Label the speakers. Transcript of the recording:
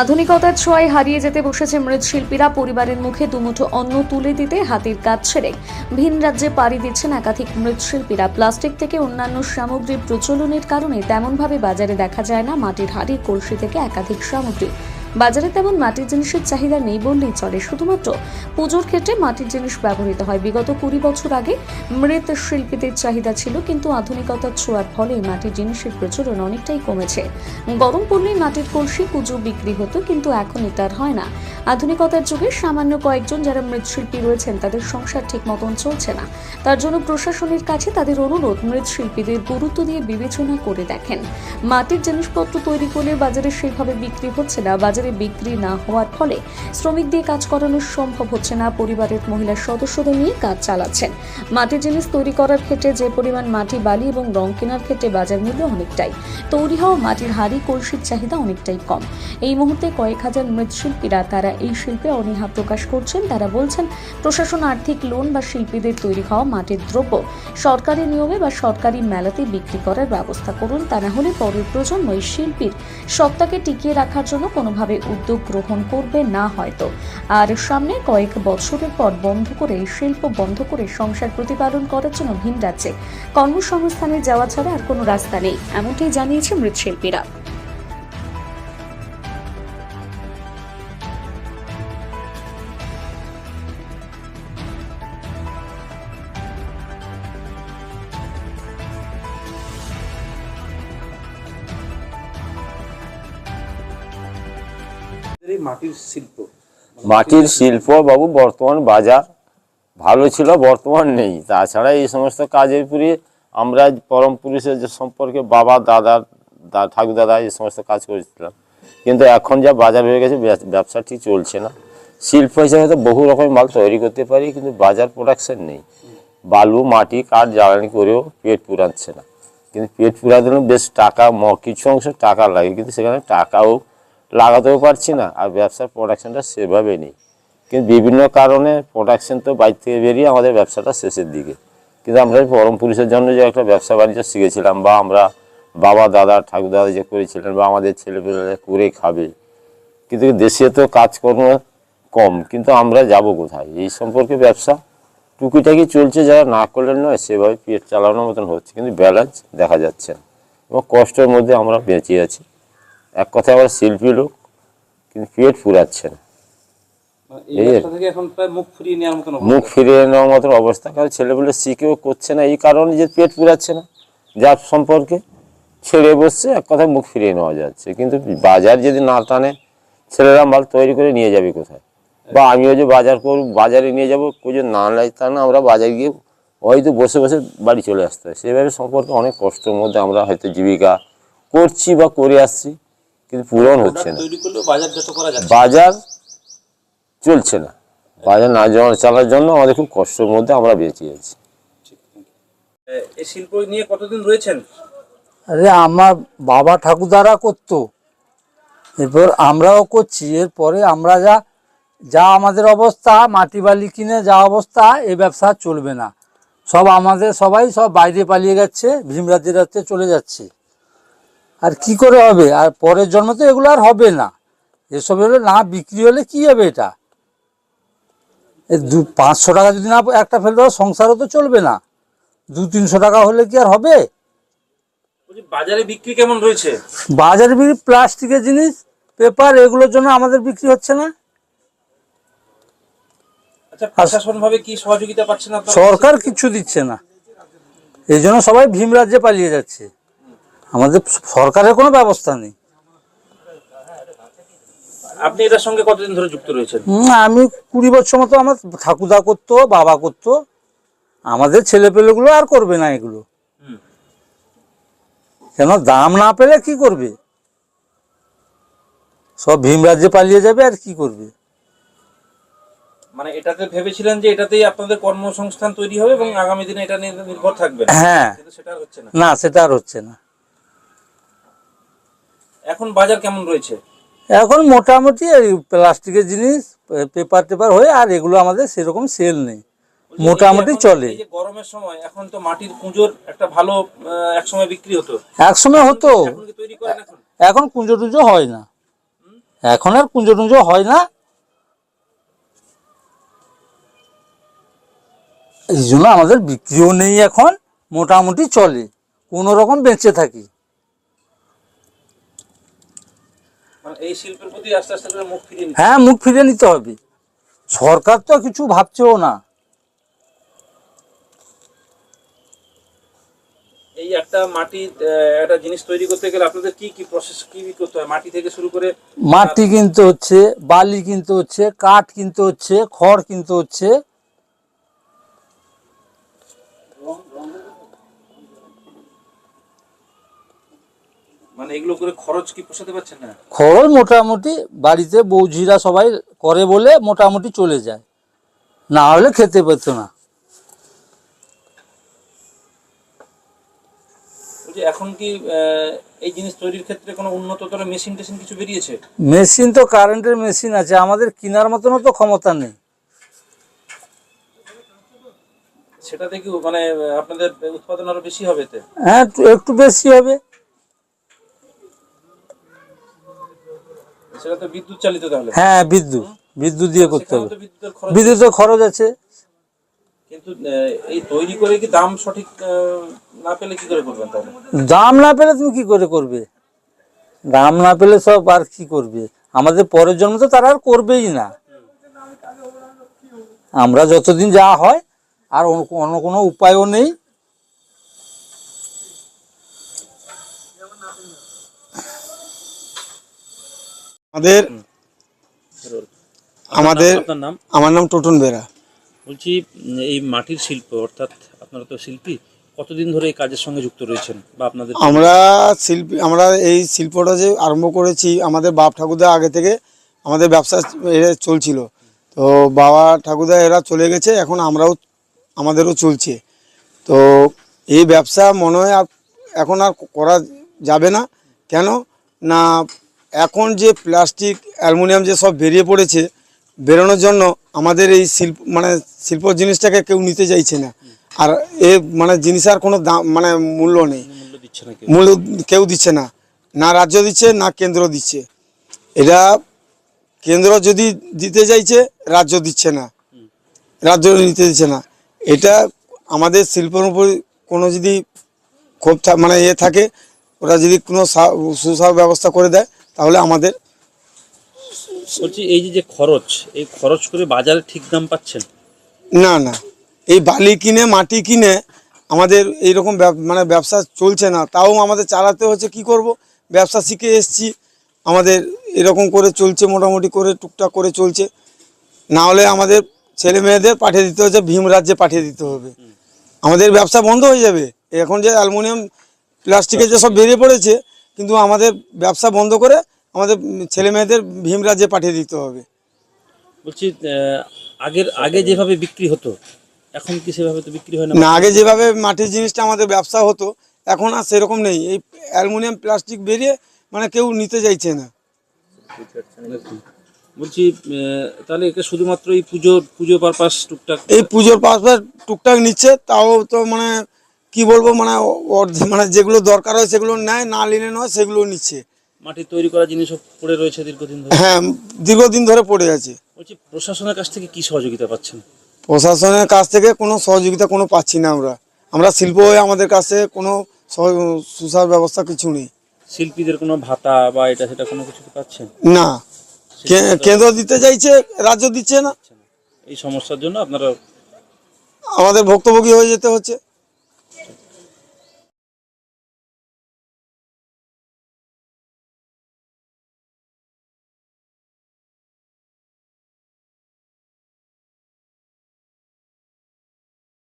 Speaker 1: আধুনিকতার ছোঁয়ায় হারিয়ে যেতে বসেছে মৃৎশিল্পীরা। পরিবারের মুখে দুমুঠো অন্ন তুলে দিতে হাতির কাজ ছেড়ে ভিন রাজ্যে পাড়ি দিচ্ছেন একাধিক মৃৎশিল্পীরা। প্লাস্টিক থেকে অন্যান্য সামগ্রীর প্রচলনের কারণে তেমনভাবে বাজারে দেখা যায় না মাটির হাড়ির কলসি থেকে একাধিক সামগ্রী। বাজারে তেমন মাটির জিনিসের চাহিদা নেই বললেই চলে। শুধুমাত্র পুজোর ক্ষেত্রে মাটির জিনিস ব্যবহৃত হয়। বিগত কুড়ি বছর আগে মৃৎ শিল্পীদের চাহিদা ছিল, কিন্তু আধুনিকতার ছোঁয়ার ফলে মাটির জিনিসের প্রচলন অনেকটাই কমেছে। গরম পড়লেই মাটির কলসি, পুজো, বিক্রি হতো, কিন্তু এখন আর হয় না। আধুনিকতার যুগে সামান্য কয়েকজন যারা মৃৎশিল্পী রয়েছেন, তাদের সংসার ঠিক মতন চলছে না। তার জন্য প্রশাসনের কাছে তাদের অনুরোধ মৃৎশিল্পীদের গুরুত্ব দিয়ে বিবেচনা করে দেখেন। মাটির জিনিসপত্র তৈরি করলে বাজারে সেইভাবে বিক্রি হচ্ছে না, বাজারে বিক্রি না হওয়ার ফলে শ্রমিক দিয়ে কাজ করানো সম্ভব হচ্ছে না। পরিবারের মহিলা সদস্যদের নিয়ে কাজ চালাচ্ছেন। মাটির জিনিস তৈরি করার ক্ষেত্রে যে পরিমাণ মাটি, বালি এবং রং কেনার ক্ষেত্রে বাজার মূল্য অনেকটাই। তৈরি হওয়া মাটির হাড়ি, কলসির চাহিদা অনেকটাই কম। এই মুহূর্তে কয়েক হাজার মৃৎশিল্পীরা তারা এই শিল্পে অনীহা প্রকাশ করছেন। তারা বলছেন, প্রশাসন আর্থিক লোন বা শিল্পীদের তৈরি হওয়া মাটির দ্রব্য সরকারি নিয়মে বা সরকারি মেলাতে বিক্রি করার ব্যবস্থা করুন। তা না হলে পরের প্রজন্ম এই শিল্পীর সত্তাকে টিকিয়ে রাখার জন্য কোনোভাবে উদ্যোগ গ্রহণ করবে না হয়তো। আর সামনে কয়েক বছরের পর বন্ধ করে শিল্প বন্ধ করে সংসার প্রতিপালন করার জন্য ভিন রাজ্যে। কর্মসংস্থানে যাওয়া ছাড়া আর কোনো রাস্তা নেই, এমনটাই জানিয়েছে মৃৎশিল্পীরা।
Speaker 2: মাটির শিল্প।
Speaker 3: মাটির শিল্প বাবু, বর্তমান বাজার ভালো ছিল, বর্তমান নেই। তাছাড়া এই সমস্ত কাজের পুরি আমরা পরম পুরুষের যে সম্পর্কে বাবা, দাদা ঠাকুর দাদা, এই সমস্ত কাজ করেছিলাম। কিন্তু এখন যা বাজার হয়ে গেছে, ব্যবসা- ঠিক চলছে না। শিল্প হিসেবে তো বহু রকমের মাল তৈরি করতে পারি, কিন্তু বাজার প্রোডাকশন নেই। বালু, মাটি, কাঠ, জ্বালানি করেও পেট পুরাচ্ছে না। কিন্তু পেট পুরাতে বেশ টাকা কিছু অংশ টাকা লাগে, কিন্তু সেখানে টাকাও লাগাতেও পারছি না আর ব্যবসার প্রোডাকশনটা সেভাবে নেই। কিন্তু বিভিন্ন কারণে প্রোডাকশন তো বাইর থেকে বেরিয়ে আমাদের ব্যবসাটা শেষের দিকে। কিন্তু আমরা পরম পুরুষের জন্য যে একটা ব্যবসা বাণিজ্য শিখেছিলাম বা আমরা বাবা, দাদা ঠাকুর দাদা যে করেছিলেন বা আমাদের ছেলেপেলেরা করে খাবে। কিন্তু দেশে তো কাজকর্ম কম, কিন্তু আমরা যাব কোথায়? এই সম্পর্কে ব্যবসা টুকিটাকি চলছে, যারা না করলেন নয়, সেভাবে পেট চালানোর মতন হচ্ছে, কিন্তু ব্যালেন্স দেখা যাচ্ছে না। এবং কষ্টের মধ্যে আমরা বেঁচে আছি। এক কথায় আমরা শিল্পী লোক কিন্তু পেট ফুরাচ্ছে না
Speaker 2: মানে মুখ ফিরিয়ে নেওয়ার মতন অবস্থা।
Speaker 3: কারণ ছেলেগুলো শিখেও করছে না এই কারণে যে পেট পুরাচ্ছে না যার সম্পর্কে ছেড়ে বসছে এক কথায় মুখ ফিরিয়ে নেওয়া যাচ্ছে। কিন্তু বাজার যদি না টানে ছেলেরা মাল তৈরি করে নিয়ে যাবে কোথায়? বা আমিও যে বাজার করব বাজারে নিয়ে যাব কেউ যদি না নেয় তা না আমরা বাজারে গিয়ে হয়তো বসে বসে বাড়ি চলে আসতে হয়। সেভাবে সম্পর্কে অনেক কষ্টের মধ্যে আমরা হয়তো জীবিকা করছি বা করে আসছি। কিন্তু পূরণ হচ্ছে না।
Speaker 2: তৈরি করলেও বাজারজাত করা যাচ্ছে
Speaker 3: বাজার চলছে না। বাজার না যাওয়া- চালার জন্য আমাদের খুব কষ্টের মধ্যে আমরা বেঁচে আছি।
Speaker 2: এই শিল্প নিয়ে কতদিন রয়েছেন?
Speaker 4: আরে আমার বাবা ঠাকুরদারা করতো। এরপর আমরাও করছি। এরপরে আমরা যা যা আমাদের অবস্থা মাটি বালি কিনে যা অবস্থা এই ব্যবসা চলবে না। সব আমাদের সবাই সব বাইরে পালিয়ে যাচ্ছে ভীম রাজ্যের রাজ্যে চলে যাচ্ছে। আর কি করে হবে? আর পরের জন্ম তো এগুলো আর হবে না। এসব হলে না বিক্রি হলে কি হবে এটা? দু পাঁচশো টাকা যদি না একটা ফেলতে হয় সংসারও তো চলবে না। দু তিনশো টাকা হলে কি আর হবে?
Speaker 2: বাজারে বিক্রি কেমন রয়েছে?
Speaker 4: বাজারে বিক্রি প্লাস্টিকের জিনিস পেপার এগুলোর জন্য আমাদের বিক্রি হচ্ছে না।
Speaker 2: আচ্ছা
Speaker 4: সরকার কিছু দিচ্ছে না। এই জন্য সবাই ভীম রাজ্যে পালিয়ে যাচ্ছে। আমাদের সরকারের কোনো ব্যবস্থা নেই।
Speaker 2: আপনি এটার সঙ্গে কতদিন ধরে যুক্ত রয়েছেন?
Speaker 4: আমি কুড়ি বছর মতো আমার ঠাকুদা করতো বাবা করতো। আমাদের ছেলেপেলেগুলো আর করবে না এগুলো। কেন? দাম না পেলে কি করবে? সব ভীম রাজ্যে পালিয়ে যাবে আর কি করবে?
Speaker 2: মানে এটাতে ভেবেছিলেন যে এটাতেই আপনাদের কর্মসংস্থান তৈরি হবে এবং আগামী দিনে এটা নিয়ে নির্ভর থাকবেন
Speaker 4: হ্যাঁ।
Speaker 2: সেটা হচ্ছে না।
Speaker 4: না সেটা আর হচ্ছে না।
Speaker 2: এখন বাজার কেমন রয়েছে?
Speaker 4: এখন মোটামুটি প্লাস্টিকের জিনিস পেপার টেপার হয়ে আর এগুলো আমাদের সেরকম সেল নেই। মোটামুটি চলে।
Speaker 2: গরমের সময় এখন তো মাটির কুঁজোর একটা ভালো আহ, এক সময় বিক্রি হতো।
Speaker 4: এক সময় হতো।
Speaker 2: এখন কি তৈরি করেন এখন?
Speaker 4: এখন কুঞ্জো টুজো হয় না। এখন আর কুঞ্জ টুঞ্জ হয় না। এই জন্য আমাদের বিক্রিও নেই এখন মোটামুটি চলে। কোনো রকম বেঁচে থাকি
Speaker 2: মানে এই শিল্পের প্রতি আস্তে আস্তে করে মুখ ফিরিয়ে
Speaker 4: হ্যাঁ মুখ ফিরে নিতে হবে। সরকার তো কিছু ভাবছেও না।
Speaker 2: এই একটা মাটি একটা জিনিস তৈরি করতে গেলে আপনাদের কি কি প্রসেস কি কি করতে হয়? মাটি থেকে শুরু করে
Speaker 4: মাটি কিনতে হচ্ছে বালি কিনতে হচ্ছে কাঠ কিনতে হচ্ছে খড় কিনতে হচ্ছে।
Speaker 2: মানে এগুলো করে খরচ কি পোষাতে পারছেন না?
Speaker 4: খড় মোটামুটি বাড়িতে বৌঝিরা সবাই করে বলে মোটামুটি চলে যায়। না হলে খেতে পেতো না।
Speaker 2: এখন কি এই জিনিস তৈরির ক্ষেত্রে কোনো উন্নততর মেশিন টেশিন কিছু বেরিয়েছে?
Speaker 4: মেশিন তো কারেন্টের মেশিন আছে আমাদের কেনার মতনও তো ক্ষমতা নেই।
Speaker 2: সেটা থেকে মানে আপনাদের উৎপাদন আরও বেশি হবে
Speaker 4: হ্যাঁ একটু বেশি হবে।
Speaker 2: সেটা তো বিদ্যুৎ চালিত তাহলে।
Speaker 4: হ্যাঁ বিদ্যুৎ। বিদ্যুৎ দিয়ে করতে হবে।
Speaker 2: বিদ্যুতের খরচ
Speaker 4: আছে।
Speaker 2: কিন্তু এই তৈরি করে কি দাম সঠিক না পেলে কি করে করবেন তাহলে?
Speaker 4: দাম না পেলে তুমি কি করে করবে? দাম না পেলে সব আর কি করবে? আমাদের পরের জন্ম তো তারা আর করবেই না। আমরা যতদিন যা হয় আর অন্য কোনো উপায়ও নেই।
Speaker 5: আমাদের আমাদের
Speaker 2: নাম?
Speaker 5: আমার নাম টোটন বেরা।
Speaker 2: বলছি এই মাটির শিল্প অর্থাৎ আপনারা তো শিল্পী কতদিন ধরে এই কাজের সঙ্গে যুক্ত রয়েছেন বা আপনাদের
Speaker 5: আমরা শিল্পী আমরা এই শিল্পটা যে আরম্ভ করেছি আমাদের বাপ ঠাকুরদা আগে থেকে আমাদের ব্যবসা এ চলছিল। তো বাবা ঠাকুরদা এরা চলে গেছে এখন আমরাও আমাদেরও চলছে। তো এই ব্যবসা মনে হয় আর এখন আর করা যাবে না। কেন? না এখন যে প্লাস্টিক অ্যালুমিনিয়াম যে সব বেরিয়ে পড়েছে বেরোনোর জন্য আমাদের এই শিল্প মানে শিল্প জিনিসটাকে কেউ নিতে চাইছে না। আর এ মানে জিনিসের কোনো দাম মানে মূল্য নেই।
Speaker 2: মূল্য কেউ।
Speaker 5: দিচ্ছে না। না রাজ্য দিচ্ছে না কেন্দ্র দিচ্ছে। এটা কেন্দ্র যদি দিতে চাইছে রাজ্য দিচ্ছে না। রাজ্য নিতে দিচ্ছে না। এটা আমাদের শিল্পের উপর কোনো যদি ক্ষোভ মানে ইয়ে থাকে ওরা যদি কোনো সুসার ব্যবস্থা করে দেয় তাহলে আমাদের
Speaker 2: বলছি এই যে যে খরচ এই খরচ করে বাজারে ঠিক দাম পাচ্ছেন?
Speaker 5: না না। এই বালি কিনে মাটি কিনে আমাদের এইরকম মানে ব্যবসা চলছে না। তাও আমাদের চালাতে হচ্ছে কি করব? ব্যবসা শিখে এসছি। আমাদের এরকম করে চলছে মোটামুটি করে টুকটাক করে চলছে। না হলে আমাদের ছেলে মেয়েদের পাঠিয়ে দিতে হচ্ছে ভীম রাজ্যে পাঠিয়ে দিতে হবে। আমাদের ব্যবসা বন্ধ হয়ে যাবে। এখন যে অ্যালুমিনিয়াম প্লাস্টিকের যে সব বেরিয়ে পড়েছে কিন্তু আমাদের ব্যবসা বন্ধ করে আমাদের ছেলে মেয়েদের ভীম রাজ্যে পাঠিয়ে দিতে হবে।
Speaker 2: বলছি আগের আগে যেভাবে বিক্রি হতো এখন কি সেভাবে তো বিক্রি হয় না?
Speaker 5: না আগে যেভাবে মাটির জিনিসটা আমাদের ব্যবসা হতো এখন আর সেরকম নেই। এই অ্যালুমিনিয়াম প্লাস্টিক বেরিয়ে মানে কেউ নিতে চাইছে না।
Speaker 2: বলছি তাহলে এটা শুধুমাত্র এই পুজোর পুজো পারপাস টুকটাক?
Speaker 5: এই পুজোর পাশে টুকটাক নিচ্ছে তাও তো মানে কি বলব মানে মানে যেগুলো দরকার হয় সেগুলো নেয় না নিলে নয় সেগুলো নিচ্ছে।
Speaker 2: মাটির তৈরি করা জিনিসও পড়ে রয়েছে দীর্ঘদিন ধরে?
Speaker 5: হ্যাঁ দীর্ঘদিন ধরে পড়ে আছে।
Speaker 2: বলছি প্রশাসনের কাছ থেকে কি সহযোগিতা পাচ্ছেন?
Speaker 5: প্রশাসনের কাছ থেকে কোনো সহযোগিতা কোনো পাচ্ছি না আমরা। আমরা শিল্প হয়ে আমাদের কাছে কোনো সুসার ব্যবস্থা কিছু নেই।
Speaker 2: শিল্পীদের কোনো ভাতা বা এটা সেটা কোনো কিছু পাচ্ছেন?
Speaker 5: না। কেন্দ্র দিতে চাইছে রাজ্য দিচ্ছে না।
Speaker 2: এই সমস্যার জন্য আপনারা
Speaker 5: আমাদের ভুক্তভোগী হয়ে যেতে হচ্ছে।